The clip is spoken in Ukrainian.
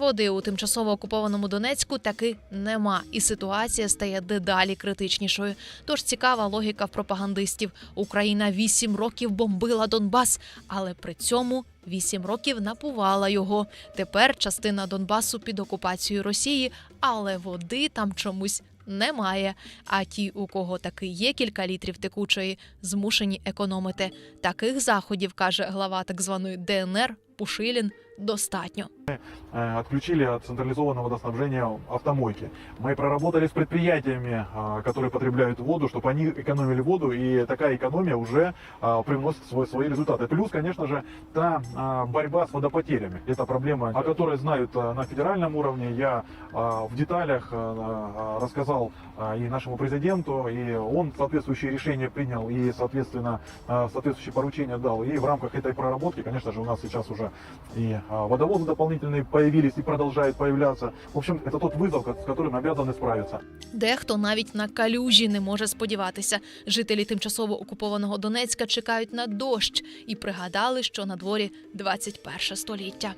Води у тимчасово окупованому Донецьку таки нема, і ситуація стає дедалі критичнішою. Тож цікава логіка в пропагандистів. Україна вісім років бомбила Донбас, але при цьому вісім років напувала його. Тепер частина Донбасу під окупацією Росії, але води там чомусь немає. А ті, у кого таки є кілька літрів текучої, змушені економити. Таких заходів каже глава так званої ДНР Пушилін. Достатньо. э, отключили от централизованного водоснабжения автомойки. Мы проработали с предприятиями, которые потребляют воду, чтобы они экономили воду, и такая экономия уже приносит свой- свои результаты. Плюс, конечно же, та борьба с водопотерями. Это проблема, о которой знают на федеральном уровне. Я в деталях рассказал и нашему президенту, и он соответствующие решения принял, и, соответственно, соответствующие поручения дал. И в рамках этой проработки, конечно же, у нас сейчас уже и а, водовозы дополнительные появились и продолжают появляться. В общем, это тот вызов, ко- с которым обязаны справиться. Дехто навіть на калюжі не може сподіватися. Жителі тимчасово окупованого Донецька чекають на дощ і пригадали, що на дворі 21 століття.